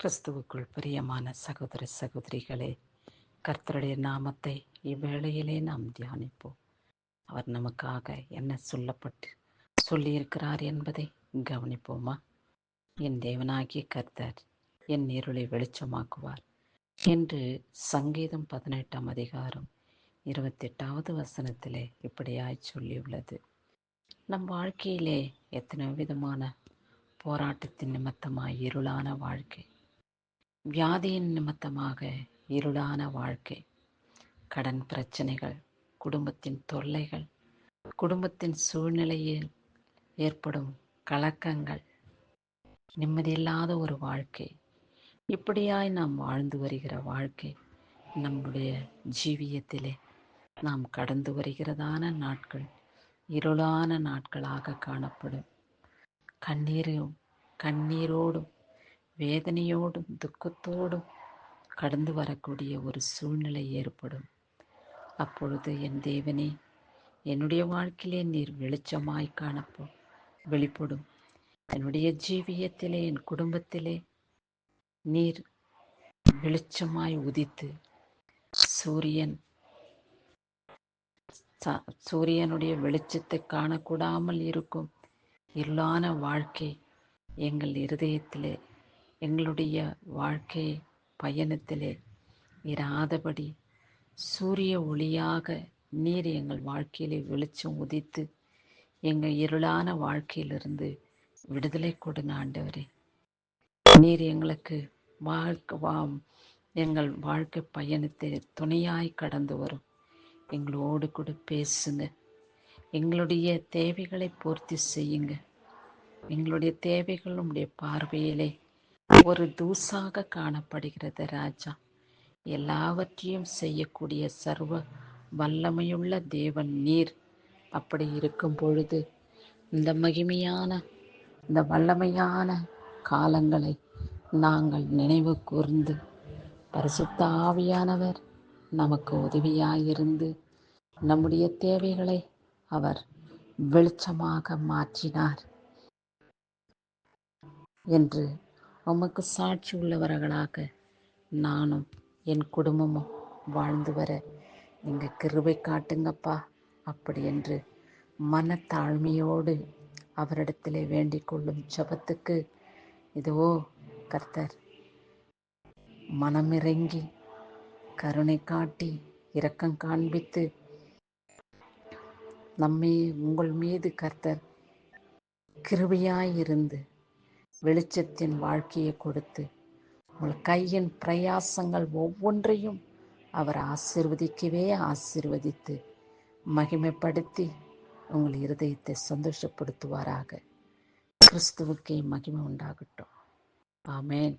கிறிஸ்துவுக்குள் பிரியமான சகோதர சகோதரிகளே கர்த்தருடைய நாமத்தை இவ்வேளையிலே நாம் தியானிப்போம். அவர் நமக்காக என்ன சொல்லப்பட்டு சொல்லியிருக்கிறார் என்பதை கவனிப்போமா? என் தேவனாகிய கர்த்தர் என் இருளை வெளிச்சமாக்குவார் என்று சங்கீதம் பதினெட்டாம் அதிகாரம் இருபத்தெட்டாவது வசனத்திலே இப்படியாய் சொல்லியுள்ளது. நம் வாழ்க்கையிலே எத்தனை விதமான போராட்டத்தின் நிமித்தமாய் இருளான வாழ்க்கை வியாதியின் நிமித்தமாக இருளான வாழ்க்கை கடன் பிரச்சனைகள் குடும்பத்தின் தொல்லைகள் குடும்பத்தின் சூழ்நிலையில் ஏற்படும் கலக்கங்கள் நிம்மதியில்லாத ஒரு வாழ்க்கை இப்படியாய் நாம் வாழ்ந்து வருகிற வாழ்க்கை நம்முடைய ஜீவியத்திலே நாம் கடந்து வருகிறதான நாட்கள் இருளான நாட்களாக காணப்படும். கண்ணீரும் கண்ணீரோடும் வேதனையோடும் துக்கத்தோடும் கடந்து வரக்கூடிய ஒரு சூழ்நிலை ஏற்படும். அப்பொழுது என் தேவனே என்னுடைய வாழ்க்கையிலே நீர் வெளிச்சமாய் காணப்போ வெளிப்படும். என்னுடைய ஜீவியத்திலே என் குடும்பத்திலே நீர் வெளிச்சமாய் உதித்து சூரியன் சூரியனுடைய வெளிச்சத்தை காணக்கூடாமல் இருக்கும் இருளான வாழ்க்கை எங்கள் இருதயத்திலே எங்களுடைய வாழ்க்கை பயணத்திலே இராதபடி சூரிய ஒளியாக நீர் எங்கள் வாழ்க்கையிலே வெளிச்சம் உதித்து எங்கள் இருளான வாழ்க்கையிலிருந்து விடுதலை கொடுங்க ஆண்டவரே. நீர் எங்களுக்கு வாழ்க்கை வா எங்கள் வாழ்க்கை பயணத்தை துணையாய் கடந்து வரும். எங்களோடு கூட பேசுங்க. எங்களுடைய தேவைகளை பூர்த்தி செய்யுங்க. எங்களுடைய தேவைகள் உடைய பார்வையிலே ஒரு தூசாக காணப்படுகிறது ராஜா. எல்லாவற்றையும் செய்யக்கூடிய சர்வ வல்லமையுள்ள தேவன் நீர். அப்படி இருக்கும் பொழுது இந்த மகிமையான இந்த வல்லமையான காலங்களை நாங்கள் நினைவு கூர்ந்து பரிசுத்த ஆவியானவர் நமக்கு உதவியாயிருந்து நம்முடைய தேவைகளை அவர் வெளிச்சமாக மாற்றினார் என்று உமக்கு சாட்சி உள்ளவர்களாக நானும் என் குடும்பமும் வாழ்ந்து வர நீங்கள் கிருபை காட்டுங்கப்பா. அப்படி என்று மனத்தாழ்மையோடு அவரிடத்திலே வேண்டிக் கொள்ளும் ஜபத்துக்கு இதுவோ கர்த்தர் மனமிறங்கி கருணை காட்டி இரக்கம் காண்பித்து நம்மை உங்கள் மீது கர்த்தர் கிருபியாயிருந்து வெளிச்சத்தின் வாழ்க்கையை கொடுத்து உங்கள் கையின் பிரயாசங்கள் ஒவ்வொன்றையும் அவர் ஆசிர்வதிக்கவே ஆசிர்வதித்து மகிமைப்படுத்தி உங்கள் இருதயத்தை சந்தோஷப்படுத்துவாராக. கிறிஸ்துவுக்கே மகிமை உண்டாகட்டும். ஆமேன்.